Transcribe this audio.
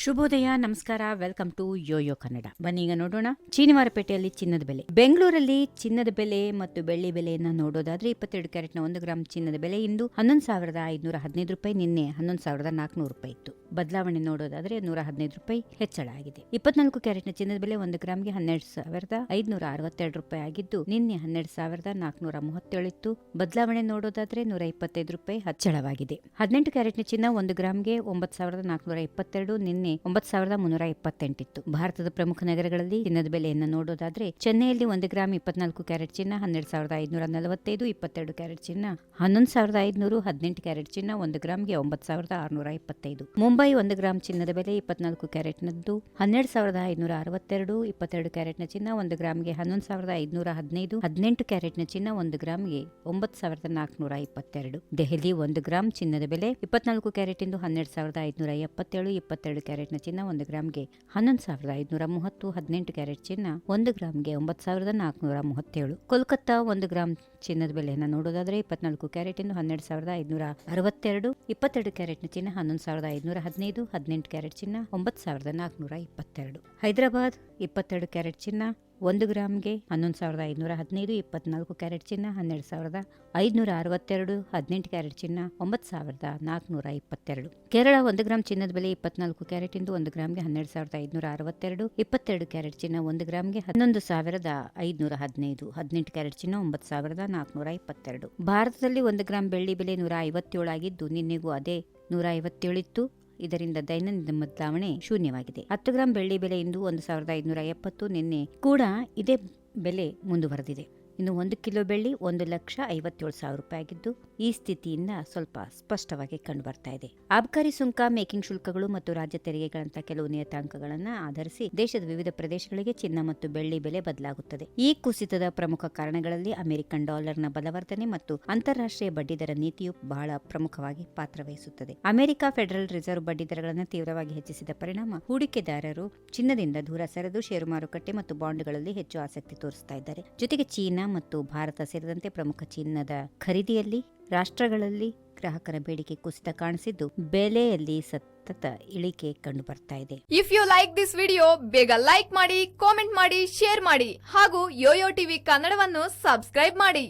ಶುಭೋದಯ, ನಮಸ್ಕಾರ. Welcome to Yoyo Kannada ಬನ್ನಿ ಈಗ ನೋಡೋಣ. ಚೀನಿವಾರಪೇಟೆಯಲ್ಲಿ ಚಿನ್ನದ ಬೆಲೆ. ಬೆಂಗಳೂರಲ್ಲಿ ಚಿನ್ನದ ಬೆಲೆ ಮತ್ತು ಬೆಳ್ಳಿ ಬೆಲೆಯನ್ನ ನೋಡೋದಾದ್ರೆ ಇಪ್ಪತ್ತೆರಡು ಕ್ಯಾರೆಟ್ನ ಒಂದು ಗ್ರಾಮ್ ಚಿನ್ನದ ಬೆಲೆ ಇಂದು ಹನ್ನೊಂದು ಸಾವಿರದ ಐದುನೂರ ಹದಿನೈದು ರೂಪಾಯಿ. ನಿನ್ನೆ ಹನ್ನೊಂದು ಸಾವಿರದ ನಾಲ್ಕುನೂರು ರೂಪಾಯಿ ಇತ್ತು. ಬದಲಾವಣೆ ನೋಡೋದಾದ್ರೆ ನೂರ ಹದಿನೈದು ರೂಪಾಯಿ ಹೆಚ್ಚಳ ಆಗಿದೆ. ಇಪ್ಪತ್ನಾಲ್ಕು ಕ್ಯಾರೆಟ್ನ ಚಿನ್ನದ ಬೆಲೆ ಒಂದು ಗ್ರಾಮ್ಗೆ ಹನ್ನೆರಡು ಸಾವಿರದ ಐದುನೂರ ಅರವತ್ತೆರಡು ರೂಪಾಯಿ ಆಗಿದ್ದು, ನಿನ್ನೆ ಹನ್ನೆರಡು ಸಾವಿರದ ನಾಲ್ಕುನೂರ ಮೂವತ್ತೇಳು ಇತ್ತು ಬದಲಾವಣೆ ನೋಡೋದಾದ್ರೆ ನೂರ ಇಪ್ಪತ್ತೈದು ರೂಪಾಯಿ ಹೆಚ್ಚಳವಾಗಿದೆ. ಹದಿನೆಂಟು ಕ್ಯಾರೆಟ್ನ ಚಿನ್ನ ಒಂದು ಗ್ರಾಮ್ಗೆ ಒಂಬತ್ತು ಸಾವಿರದ ನಾಲ್ಕುನೂರ ಇಪ್ಪತ್ತೆರಡು, ನಿನ್ನೆ ಒಂಬತ್ತು ಸಾವಿರದ ಮುನ್ನೂರ ಇಪ್ಪತ್ತೆಂಟಿತ್ತು. ಭಾರತದ ಪ್ರಮುಖ ನಗರಗಳಲ್ಲಿ ಚಿನ್ನದ ಬೆಲೆಯನ್ನು ನೋಡೋದಾದ್ರೆ ಚೆನ್ನೈಯಲ್ಲಿ ಒಂದು ಗ್ರಾಮ್ ಇಪ್ಪತ್ನಾಲ್ಕು ಕ್ಯಾರೆಟ್ ಚಿನ್ನ, ಹನ್ನೆರಡು ಸಾವಿರದ ಐದುನೂರ ನಲವತ್ತೈದು, ಇಪ್ಪತ್ತೆರಡು ಕ್ಯಾರೆಟ್ ಚಿನ್ನ, ಹನ್ನೊಂದು ಸಾವಿರದ ಐದುನೂರು, ಹದಿನೆಂಟು ಕ್ಯಾರೆಟ್ ಚಿನ್ನ ಒಂದು ಗ್ರಾಮ್ಗೆ ಒಂಬತ್ತು ಸಾವಿರದ ಆರುನೂರ ಇಪ್ಪತ್ತೈದು. ಒಂದು ಗ್ರಾಮ್ ಚಿನ್ನದ ಬೆಲೆ ಇಪ್ಪತ್ನಾಲ್ಕು ಕ್ಯಾರೆಟ್ನದ್ದು, ಹನ್ನೆರಡು ಸಾವಿರದ ಐದುನೂರ ಅರವತ್ತೆರಡು ಇಪ್ಪತ್ತೆರಡು ಕ್ಯಾರೆಟ್ನ ಚಿನ್ನ ಒಂದು ಗ್ರಾಮ್ಗೆ ಹನ್ನೊಂದು ಸಾವಿರದ ಐದುನೂರ ಹದಿನೈದು, ಹದಿನೆಂಟು ಕ್ಯಾರೆಟ್ನ ಚಿನ್ನ ಒಂದು ಗ್ರಾಮ್ಗೆ ಒಂಬತ್ತು ಸಾವಿರದ ನಾಲ್ಕುನೂರ ಇಪ್ಪತ್ತೆರಡು. ದೆಹಲಿ ಒಂದು ಗ್ರಾಮ್ ಚಿನ್ನದ ಬೆಲೆ ಇಪ್ಪತ್ನಾಲ್ಕು ಕ್ಯಾರೆಟ್ ಇಂದು ಹನ್ನೆರಡು ಸಾವಿರದ ಐದುನೂರ ಎಪ್ಪತ್ತೇಳು, ಇಪ್ಪತ್ತೆರಡು ಕ್ಯಾರೆಟ್ನ ಚಿನ್ನ ಒಂದು ಗ್ರಾಮ್ಗೆ ಹನ್ನೊಂದು ಸಾವಿರದ ಐದುನೂರ ಮೂವತ್ತು, ಹದಿನೆಂಟು ಕ್ಯಾರೆಟ್ ಚಿನ್ನ ಒಂದು ಗ್ರಾಮ್ಗೆ ಒಂಬತ್ತು ಸಾವಿರದ ನಾಲ್ಕುನೂರ ಮೂವತ್ತೇಳು. ಕೋಲ್ಕತ್ತಾ ಒಂದು ಗ್ರಾಮ್ ಚಿನ್ನದ ಬೆಲೆಯನ್ನು ನೋಡೋದಾದರೆ ಇಪ್ಪತ್ನಾಲ್ಕು ಕ್ಯಾರೆಟ್ ಇಂದು ಹನ್ನೆರಡು ಸಾವಿರದ ಐದುನೂರ ಅರವತ್ತೆರಡು, ಇಪ್ಪತ್ತೆರಡು ಕ್ಯಾರೆಟ್ನ ಚಿನ್ನ ಹನ್ನೊಂದು ಸಾವಿರದ ಐದುನೂರ ಹದಿನೈದು, ಹದಿನೆಂಟು ಕ್ಯಾರೆಟ್ ಚಿನ್ನ ಒಂಬತ್ತು ಸಾವಿರದ ನಾಲ್ಕುನೂರ ಇಪ್ಪತ್ತೆರಡು. ಹೈದರಾಬಾದ್ ಇಪ್ಪತ್ತೆರಡು ಕ್ಯಾರೆಟ್ ಚಿನ್ನ ಒಂದು ಗ್ರಾಮ್ಗೆ ಹನ್ನೊಂದು ಸಾವಿರದ ಐದುನೂರ ಹದಿನೈದು, ಇಪ್ಪತ್ನಾಲ್ಕು ಕ್ಯಾರೆಟ್ ಚಿನ್ನ, ಹನ್ನೆರಡು ಸಾವಿರದ ಐದುನೂರ ಅರವತ್ತೆರಡು, ಹದಿನೆಂಟು ಕ್ಯಾರೆಟ್ ಚಿನ್ನ, ಒಂಬತ್ತು ಸಾವಿರದ ನಾಲ್ಕುನೂರ ಇಪ್ಪತ್ತೆರಡು. ಕೇರಳ ಒಂದು ಗ್ರಾಮ್ ಚಿನ್ನದ ಬೆಲೆ ಇಪ್ಪತ್ನಾಲ್ಕು ಕ್ಯಾರೆಟ್ ಇಂದು ಒಂದು ಗ್ರಾಮ್ಗೆ ಹನ್ನೆರಡು ಸಾವಿರದ ಐದುನೂರ ಅರವತ್ತೆರಡು, ಇಪ್ಪತ್ತೆರಡು ಕ್ಯಾರೆಟ್ ಚಿನ್ನ ಒಂದು ಗ್ರಾಮ್ಗೆ ಹನ್ನೊಂದು ಸಾವಿರದ ಐದುನೂರ ಹದಿನೈದು, ಹದಿನೆಂಟು ಕ್ಯಾರೆಟ್ ಚಿನ್ನ ಒಂಬತ್ತು ಸಾವಿರದ ನಾಲ್ಕುನೂರ ಇಪ್ಪತ್ತೆರಡು. ಭಾರತದಲ್ಲಿ ಒಂದು ಗ್ರಾಮ್ ಬೆಳ್ಳಿ ಬೆಲೆ ನೂರ ಐವತ್ತೇಳು ಆಗಿದ್ದು, ನಿನ್ನೆಗೂ ಅದೇ ನೂರ ಐವತ್ತೇಳು ಇತ್ತು ಇದರಿಂದ ದೈನಂದಿನ ಬದಲಾವಣೆ ಶೂನ್ಯವಾಗಿದೆ. ಹತ್ತು ಗ್ರಾಂ ಬೆಳ್ಳಿ ಬೆಲೆ ಇಂದು ಒಂದು ಸಾವಿರದ ಐದುನೂರ ಎಪ್ಪತ್ತು. ನಿನ್ನೆ ಕೂಡ ಇದೇ ಬೆಲೆ ಮುಂದುವರೆದಿದೆ. ಇನ್ನು ಒಂದು ಕಿಲೋ ಬೆಳ್ಳಿ ಒಂದು ಲಕ್ಷ ಐವತ್ತೇಳು ಸಾವಿರ ರೂಪಾಯಿ ಆಗಿದ್ದು, ಈ ಸ್ಥಿತಿಯಿಂದ ಸ್ವಲ್ಪ ಸ್ಪಷ್ಟವಾಗಿ ಕಂಡುಬರ್ತಾ ಇದೆ. ಆಬಕಾರಿ ಸುಂಕ, ಮೇಕಿಂಗ್ ಶುಲ್ಕಗಳು ಮತ್ತು ರಾಜ್ಯ ತೆರಿಗೆಗಳಂತಹ ಕೆಲವು ನಿಯತಾಂಕಗಳನ್ನು ಆಧರಿಸಿ ದೇಶದ ವಿವಿಧ ಪ್ರದೇಶಗಳಿಗೆ ಚಿನ್ನ ಮತ್ತು ಬೆಳ್ಳಿ ಬೆಲೆ ಬದಲಾಗುತ್ತದೆ. ಈ ಕುಸಿತದ ಪ್ರಮುಖ ಕಾರಣಗಳಲ್ಲಿ ಅಮೆರಿಕನ್ ಡಾಲರ್ನ ಬಲವರ್ಧನೆ ಮತ್ತು ಅಂತಾರಾಷ್ಟ್ರೀಯ ಬಡ್ಡಿದರ ನೀತಿಯು ಬಹಳ ಪ್ರಮುಖವಾಗಿ ಪಾತ್ರವಹಿಸುತ್ತದೆ ಅಮೆರಿಕ ಫೆಡರಲ್ ರಿಸರ್ವ್ ಬಡ್ಡಿದರಗಳನ್ನು ತೀವ್ರವಾಗಿ ಹೆಚ್ಚಿಸಿದ ಪರಿಣಾಮ ಹೂಡಿಕೆದಾರರು ಚಿನ್ನದಿಂದ ದೂರ ಸರಿದು, ಷೇರು ಮಾರುಕಟ್ಟೆ ಮತ್ತು ಬಾಂಡ್ಗಳಲ್ಲಿ ಹೆಚ್ಚು ಆಸಕ್ತಿ ತೋರಿಸ್ತಾ ಇದ್ದಾರೆ. ಜೊತೆಗೆ ಚೀನಾ ಮತ್ತು ಭಾರತ ಸೇರಿದಂತೆ ಪ್ರಮುಖ ಚಿನ್ನದ ಖರೀದಿಯಲ್ಲಿ, ರಾಷ್ಟ್ರಗಳಲ್ಲಿ ಗ್ರಾಹಕರ ಬೇಡಿಕೆ ಕುಸಿತ ಕಾಣಿಸಿದ್ದು, ಬೆಲೆಯಲ್ಲಿ ಸತತ ಇಳಿಕೆ ಕಂಡು ಬರ್ತಾ ಇದೆ. If you like this video ಬೇಗ ಲೈಕ್ ಮಾಡಿ ಕಾಮೆಂಟ್ ಮಾಡಿ ಶೇರ್ ಮಾಡಿ ಹಾಗೂ ಯೋಯೋ ಟಿವಿ ಕನ್ನಡವನ್ನು ಸಬ್ಸ್ಕ್ರೈಬ್ ಮಾಡಿ.